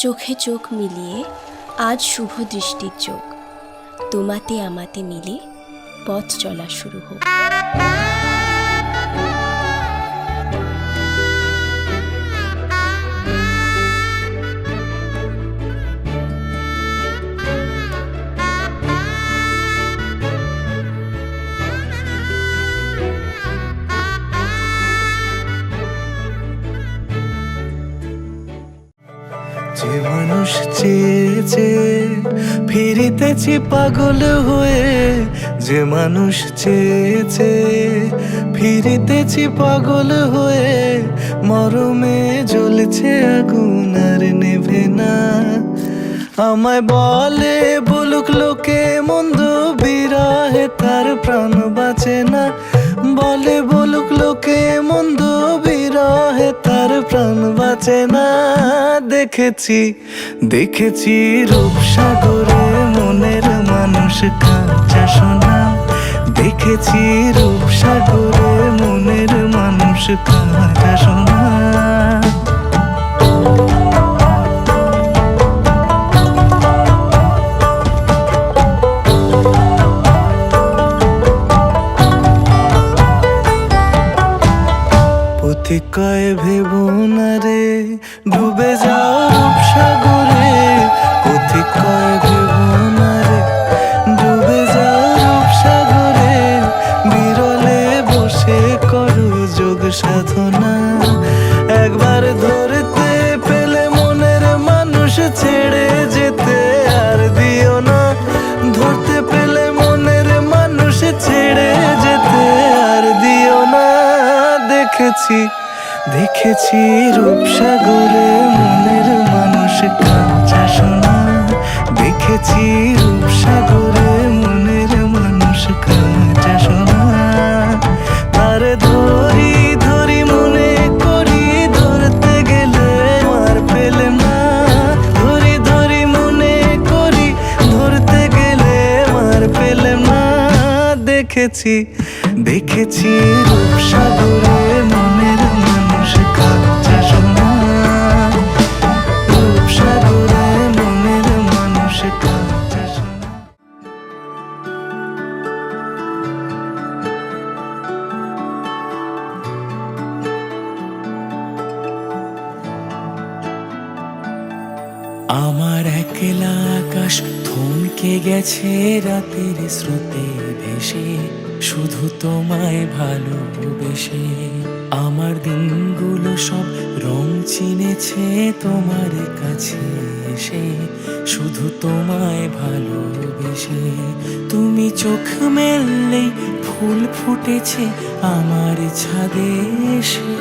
চোখে চোখ মিলিয়ে আজ শুভ দৃষ্টির চোখ তোমাতে আমাতে মিলে পথ চলা শুরু হোক। মানুষ চেয়েছে, ফিরিতেছি পাগল হয়ে। যে মানুষ চেয়েছে, ফিরিতেছি পাগল হয়ে। মরমে জ্বলছে আগুন আর নেভে না। আমায় বলে, বলুক লোকে, মন্দ বিরাহে তার প্রাণ বাঁচে না। বলে বলুক লোকে, মন্দ বিরহে তার প্রাণ বাঁচে না। দেখেছি দেখেছি রূপসাগরে মনের মানুষ কাঁচা সোনা। দেখেছি রূপসাগরে মনের মানুষ কাঁচা সোনা। পথিক কয় ভেব না রে? ডুবে যাও রূপসাগরে। পথিক কয় ভেব না রে? ডুবে যাও রূপসাগরে। বিরলে বসে করো যোগ সাধনা। একবার ধরতে পেলে মনের মানুষ ছেড়ে যেতে আর দিও না। ধরতে পেলে মনের মানুষ ছেড়ে যেতে আর দিও না। দেখেছি দেখেছি রূপসাগরে মনের মানুষ কাঁচা সোনা। দেখেছি রূপসাগরে মনের মানুষ কাঁচা সোনা। তার ধরি ধরি মনে করি, ধরতে গেলে আর পেলে না। ধরি ধরি মনে করি, ধরতে গেলে আর পেলে না। দেখেছি দেখেছি রূপসাগরে গেছে রাতের স্রোতে ভেসে, শুধু তোমায় ভালোবেসে। আমার দিনগুলো সব রং চিনেছে তোমার কাছে এসে, শুধু তোমায় ভালোবেসে। তুমি চোখ মেললেই ফুল ফুটেছে আমার ছাদে এসে।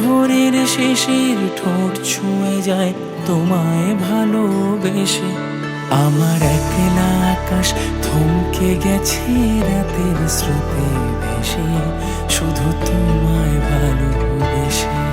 ভোরের শেষের ঠোঁট ছুঁয়ে যায় তোমায় ভালোবেসে। আমার একলা আকাশ থমকে গেছে রাতের স্রোতে ভেসে শুধু তোমায় ভালোবেসে।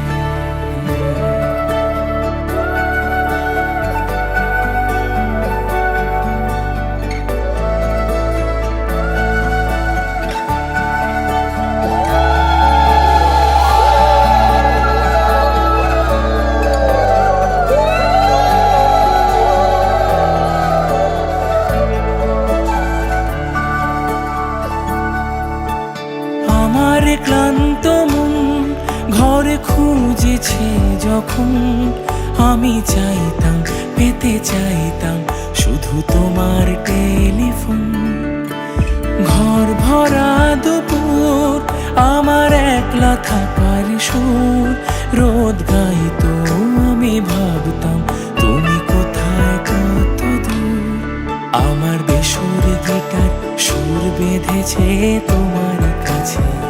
চাইতাম, পেতে চাইতাম শুধু তোমার টেলিফোন। ঘর ভরা দুপুর, আমার একলা থাকার সুর। রোদ গাইতো আমি ভাবতাম, তুমি কোথায় কত আমার বেসুর গিটার সুর বেঁধেছে তোমার কাছে।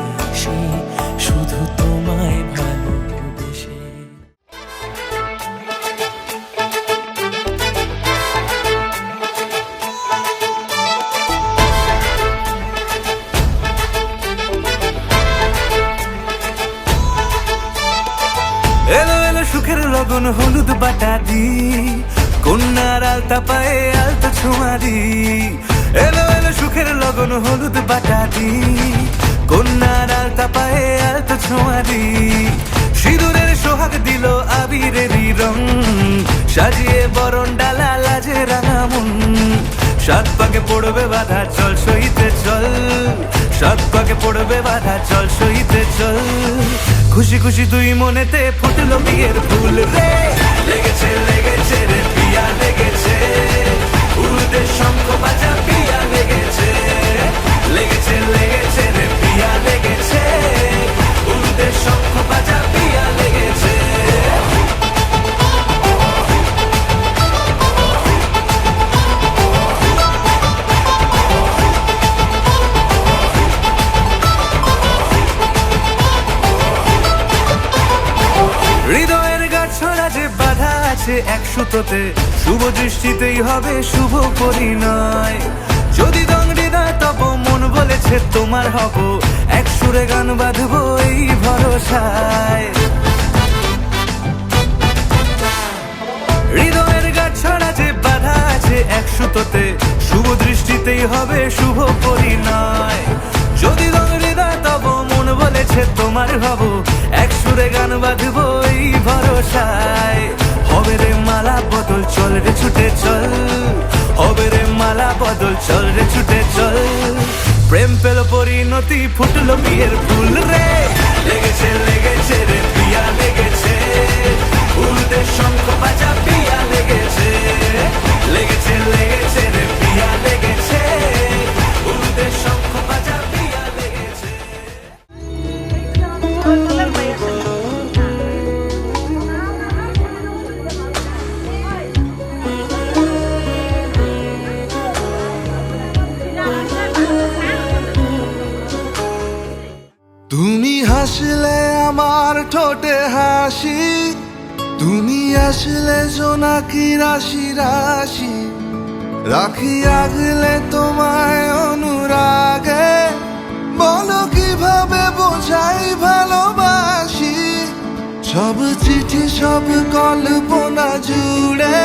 পড়বে বাধা, চল সহিতে চল। খুশি খুশি দুই মনেতে ফুটলো বিয়ের ফুল রে। লেগেছে লেগেছে রে, পিয়া লেগেছে। উড়তে শঙ্খ বাজা, পিয়া সুতোতে শুভ দৃষ্টিতেই হবে শুভ পরিণয়। যদি দংড়ি না তব মন বলেছে তোমার হব, এক সুরে গান বাঁধবো এই ভরসায়। হৃদয়ের গাছড়া যে বাধা আছে এক সুতোতে শুভ দৃষ্টিতেই হবে শুভ পরিণয়। যদি হৃদয় তব মন বলেছে তোমার হব, এক সুরে গান বাঁধবো এই ভরসায়। হবে রে মালা বদল, চল রে ছুটে চল। হবে রে মালা বদল, চল রে ছুটে চল। প্রেম পেল পরিণতি, ফুটলো বিয়ের ফুল রে। লেগেছে লেগেছে রে পিয়া লেগেছে। উল্টে শঙ্খ বাজা পিয়া লেগেছে। লেগেছে লেগেছে রে পিয়া লেগেছে। তুমি হাসলে আমার ঠোঁটে হাসি, তুমি আসলে জোনাকি রাশি রাশি। রাখি আগলে তোমায় অনুরাগে, বলো কীভাবে বোঝাই ভালোবাসি। সব চিঠি, সব কল্পনা জুড়ে,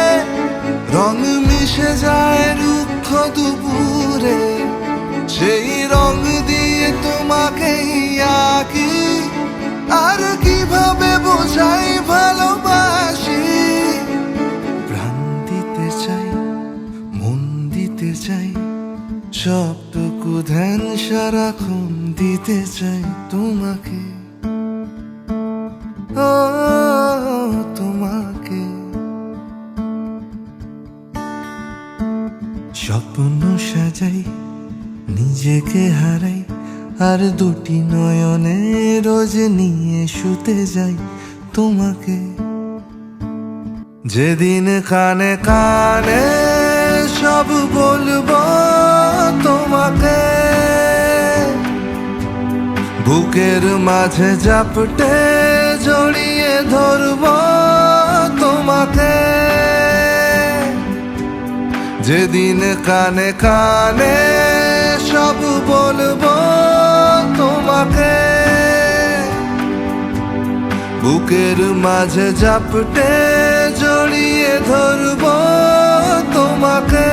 রং মিশে যায় রুক্ষ দুপুরে। সেই রং দিয়ে তোমাকে আঁকি, আর কীভাবে বোঝাই ভালোবাসি? প্রাণ দিতে চাই, মন দিতে চাই, সবটুকু ধ্যান সারাক্ষণ দিতে চাই তোমাকে। তোমাকে। স্বপ্ন সাজাই নিজেকে হারাই, আর দুটি নয়নে রোজ নিয়ে শুতে যাই তোমাকে। যেদিন কানে কানে সব বলব তোমাকে। বুকের মাঝে জাপটে জড়িয়ে ধরবো তোমাকে। যেদিন কানে কানে সব বলব তোমাকে। বুকের মাঝে জাপটে জড়িয়ে ধরবো তোমাকে।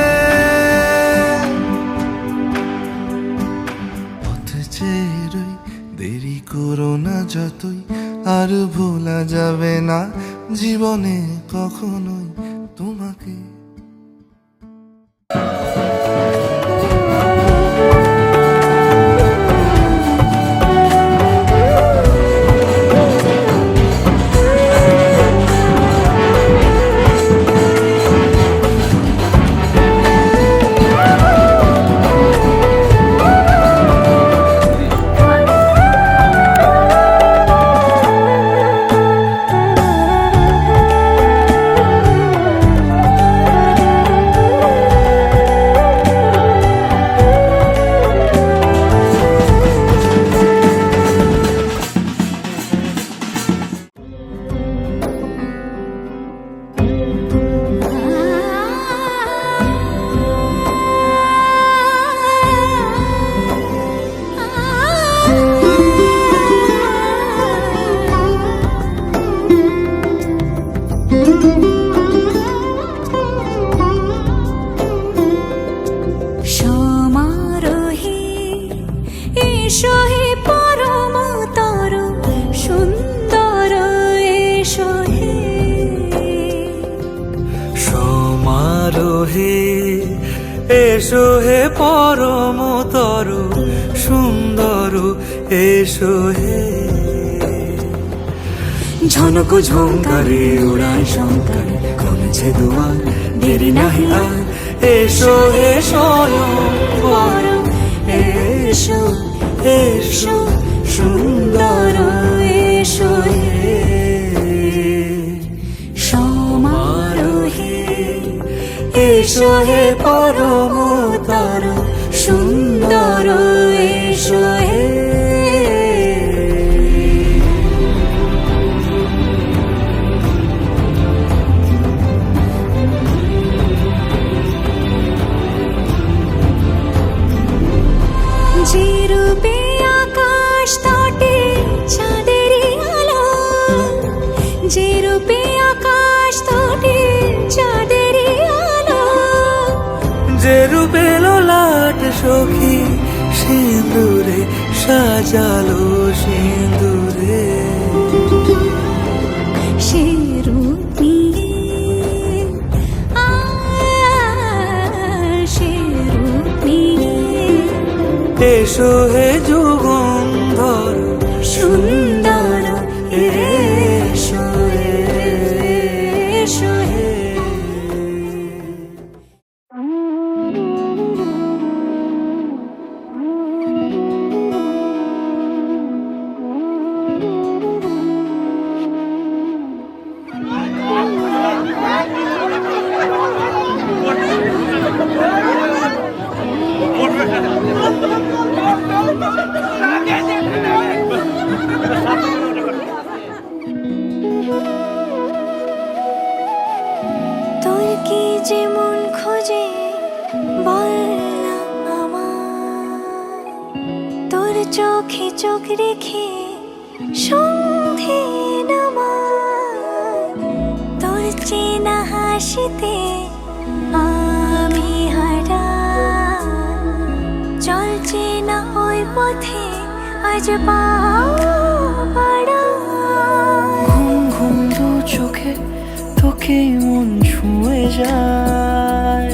দেরি করো না যতই, আর ভোলা যাবে না জীবনে কখনোই। ঝনক ঝঙ্কারে উড়ায় শঙ্কারে কমেছে দুয়ার, দেরি নাহি আর। এসো পরম এসো এসো, সুন্দর এসো সমারোহে এসো হে পরম সাজালো সিঁদুরে এসো হে যুগন্ধর সুন্দর চোখে চোখ রেখে সন্ধে তোর চেনা হাসিতে আমি হারা চল চেনা ওই পথে আজ পা ঘুম ঘুম দু চোখে তোকে মন ছুঁয়ে যায়।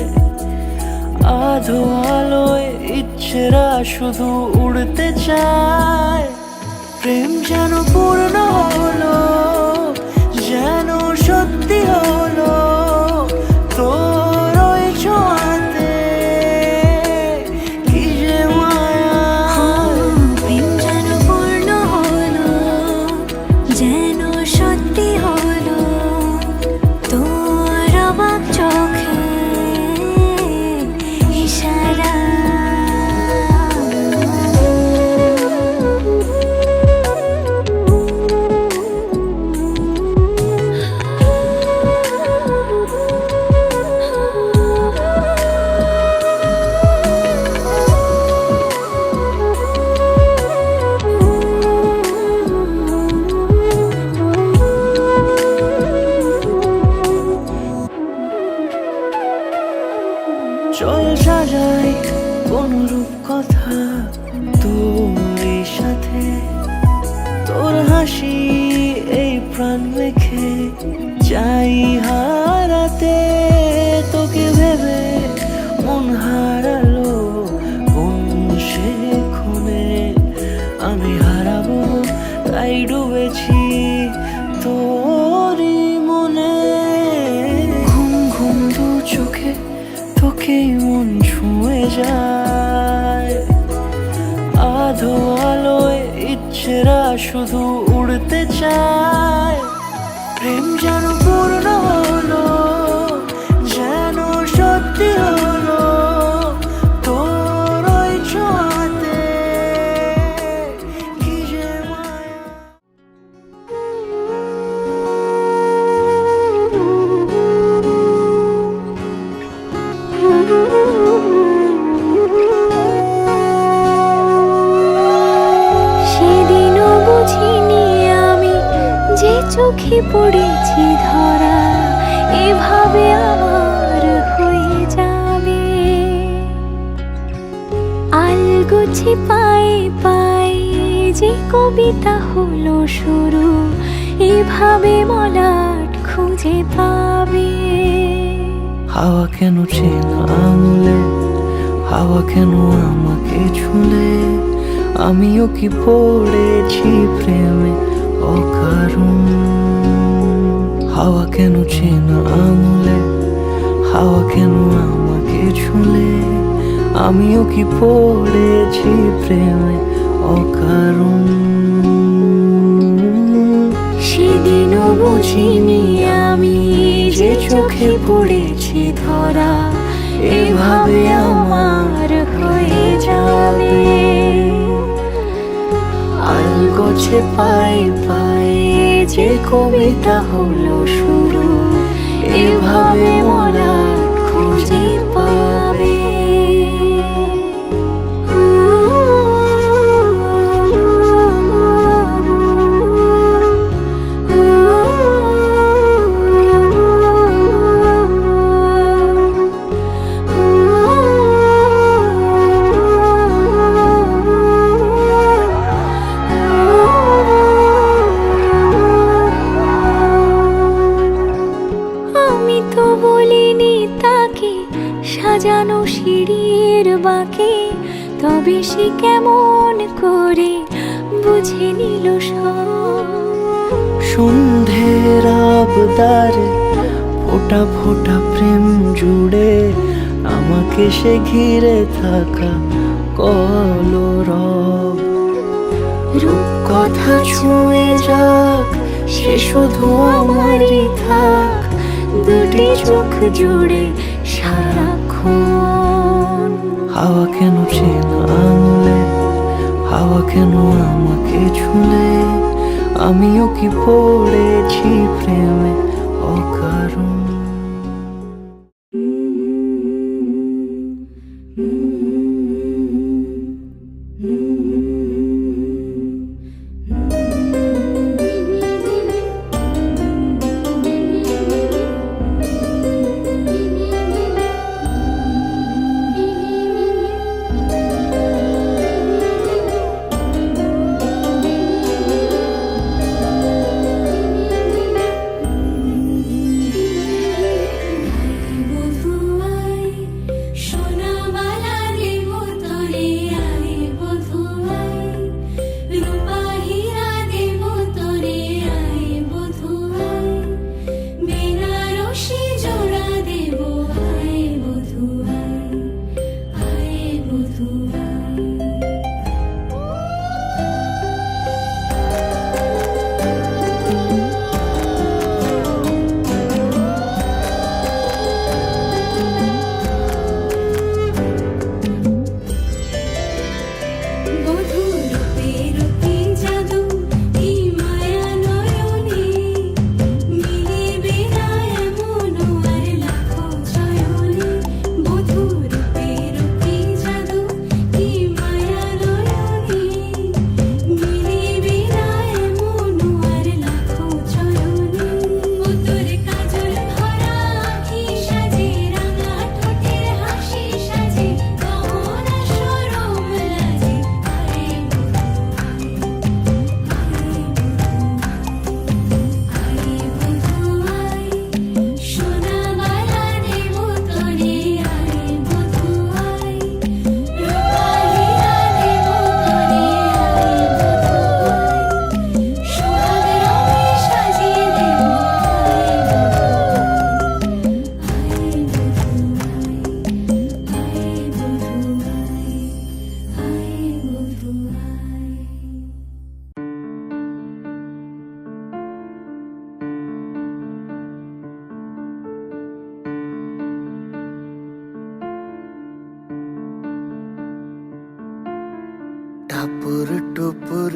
আধো আলোয় ইচ্ছেরা শুধু উড়তে চায়। প্রেম যেন পূর্ণ হলো। ডুবেছি তোরি মনে। ঘুম ঘুম দু চোখে তোকে মন ছুঁয়ে যায়। আধো আলোয় ইচ্ছেরা শুধু উড়তে চায়। আলগোছি পায়ে পায়ে যে কবিতা হলো শুরু। এভাবে মলাট খুঁজে পাবে। হাওয়া কেন চেনা আঙুলে? হাওয়া কেন আমাকে ছুলে? আমিও কি পড়েছি প্রেমে অকারণ? হাওয়া কেন চেনা আঙুলে? হাওয়া কেন আমাকে ছুলে? আমিও কি পড়েছি প্রেমে অকারণ? সেদিনও বুঝিনি আমি যে চোখে পড়েছি ধরা এভাবে আমার হয়ে যাবে। আলগোছে পায়ে পায়ে যে কবিতা হলো শুরু এভাবে মোরা খুঁজে আবদারে ফোটা ফোটা প্রেম জুড়ে আমাকে সে ঘিরে থাকা কলরব। রূপ কথা ছুঁয়ে যাক, সে শুধু আমারই থাক। দুটি চোখ জুড়ে সারাক্ষণ হাওয়া কেন চেনা আঙুলে? হাওয়া কেন আমাকে ছুলে? আমিও কি পড়েছি প্রেমে? অকারণ বধুয়াই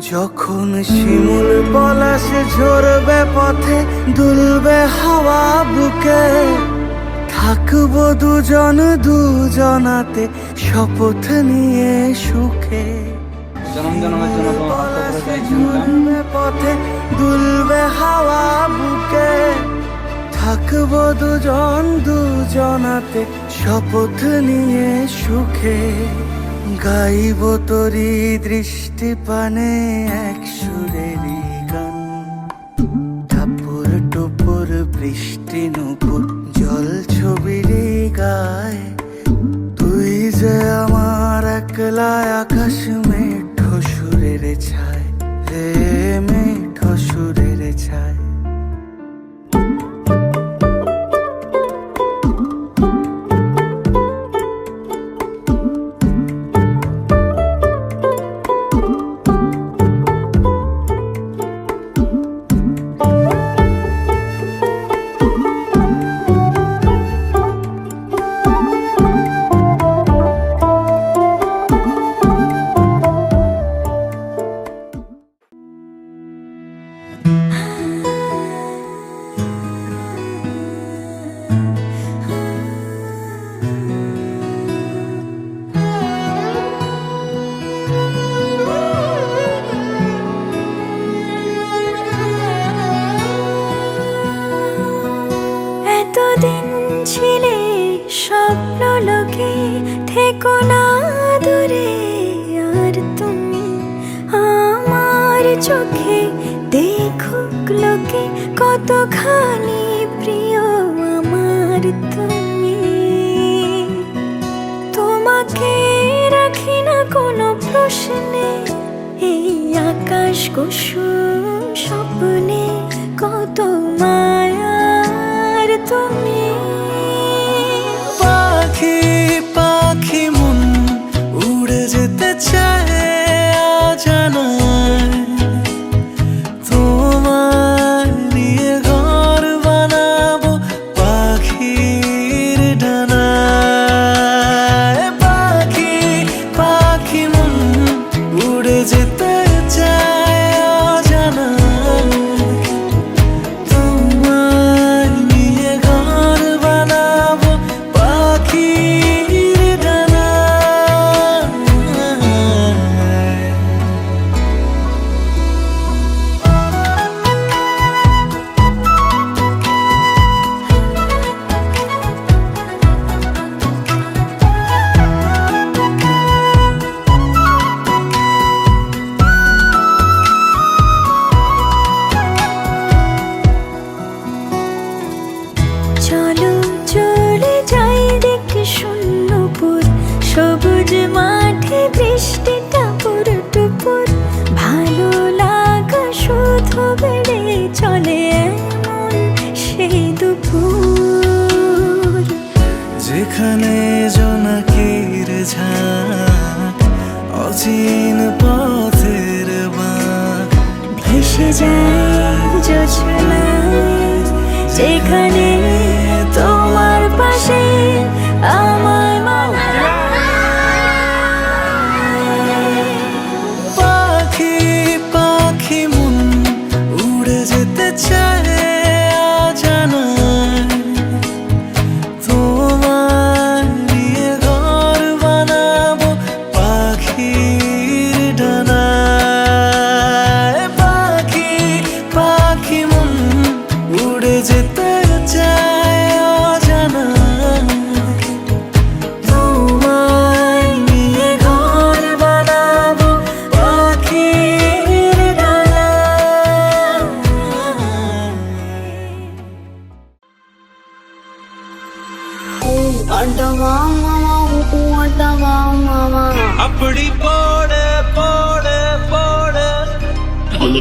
যখন শিমুল পলাশ ঝরবে পথে দুলবে হাওয়া বুকে। থাকব দুজন দুজনাতে শপথ নিয়ে সুখে। চলবে পথে দুলবে হাওয়া বুকে। থাকব দুজন দুজনাতে শপথ নিয়ে সুখে। গাইব তরি দৃষ্টি পানে এক সুরেরই গান। ঠাপুর টুপুর বৃষ্টি নুপুর, জল ছবিরই গায়। তুই যে আমার একলা আকাশ মেঠো সুরের ছায় হে কোনো প্রশ্নে এই আকাশ কুসুম স্বপ্নে কত মায়ার তুমি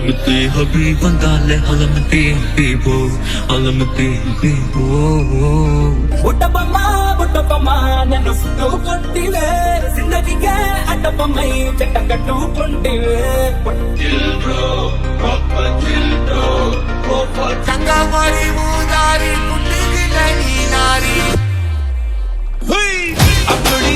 علامتي حبيب انت على علامتي بيبو علامتي بيبو ஒட்டப்பம்மா ஒட்டப்பம்மா நன்னு சுட்டு கொண்டிவே சிந்தகிக்க அட்டப்பம்மை சட்டம் கட்டு கொண்டிவே தங்கமாரி மூதாரி குண்டுகில நீ நாரி அப்படி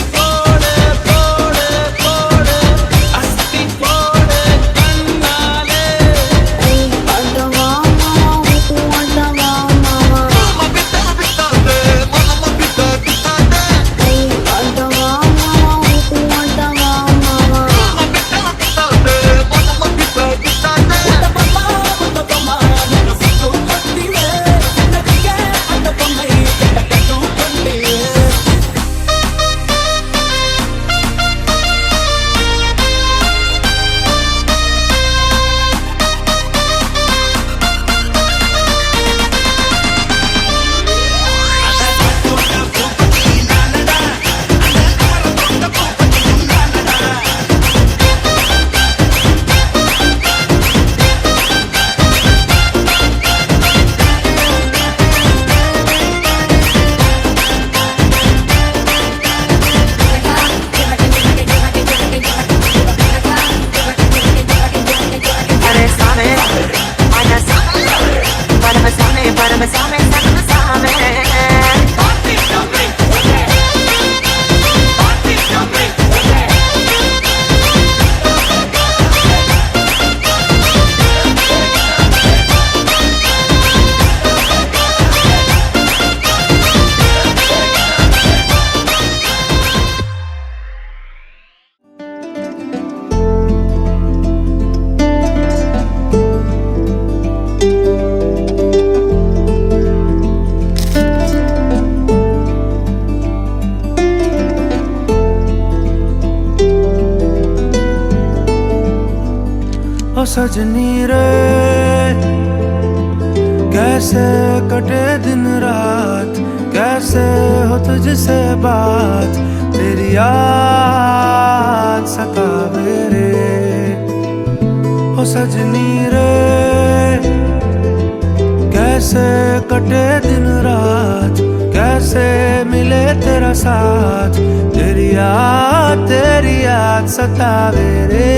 साथ तेरी याद तेरी याद सतावे रे।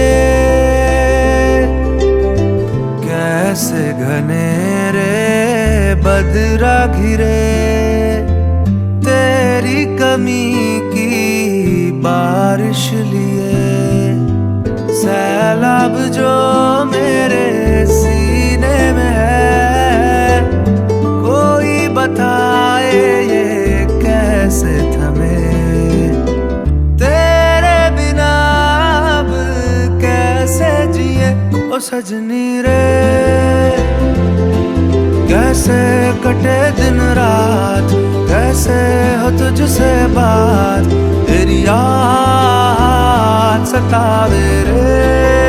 कैसे घने रे, बदरा घिरे। तेरी कमी की बारिश लिए, सैलाब जो मेरे सीने सजनी रे। कैसे कटे दिन रात कैसे हो तुझसे बात तेरी याद सतावे रे।